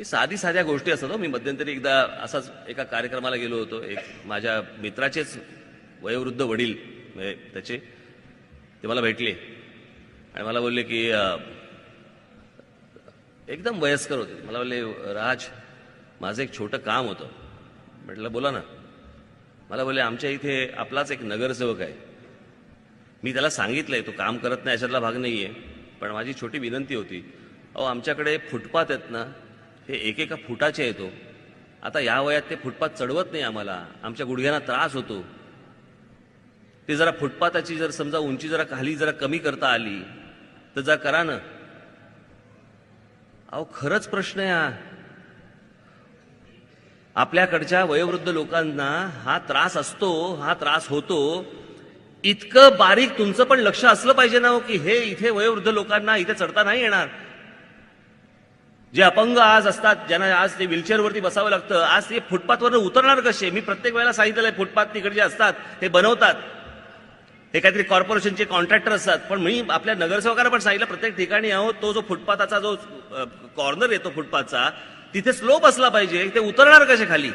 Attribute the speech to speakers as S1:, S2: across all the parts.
S1: ही साधी साध्या गोष्टी असतात हो. मी मध्यंतरी एकदा असाच एका कार्यक्रमाला गेलो होतो. एक माझ्या मित्राचेच वयोवृद्ध वडील म्हणजे त्याचे ते मला भेटले. आणि मला बोलले की एकदम वयस्कर होते. मला बोलले राज माझं एक छोटं काम होतं. म्हटलं बोला ना. मला बोलले आमच्या इथे आपलाच एक नगरसेवक आहे. मी त्याला सांगितलंय तो काम करत नाही याच्यातला भाग नाही आहे पण माझी छोटी विनंती होती. अहो आमच्याकडे फुटपाथ आहेत ना हे एकेका फुटाचे येतो आता या वयात ते फुटपाथ चढवत नाही आम्हाला. आमच्या गुडघ्यांना त्रास होतो. ते जरा फुटपाथाची जर समजा उंची जरा खाली जरा कमी करता आली तर जरा करा ना. अहो खरंच प्रश्न आहे हा. आपल्याकडच्या वयोवृद्ध लोकांना हा त्रास असतो हा त्रास होतो. इतकं बारीक तुमचं पण लक्ष असलं पाहिजे ना हो की हे इथे वयोवृद्ध लोकांना इथे चढता नाही येणार. जे अपंग आज असतात ज्यांना आज ते व्हीलचेअरवरती बसावं लागतं आज ते फुटपाथवरनं उतरणार कसे? मी प्रत्येक वेळेला सांगितलेलं आहे फुटपाथ तिकडे जे असतात ते बनवतात. हे काहीतरी कॉर्पोरेशनचे कॉन्ट्रॅक्टर असतात. पण मी आपल्या नगरसेवकांना पण सांगितलं प्रत्येक ठिकाणी आहोत तो जो फुटपाथाचा जो कॉर्नर येतो फुटपाथचा तिथे स्लोप असला पाहिजे ते उतरणार कसे खाली?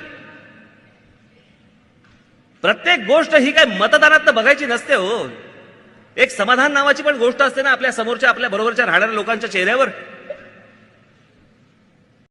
S1: प्रत्येक गोष्ट ही काय मतदानात बघायची नसते हो. एक समाधान नावाची पण गोष्ट असते ना आपल्या समोरच्या आपल्या बरोबरच्या राहणाऱ्या लोकांच्या चेहऱ्यावर.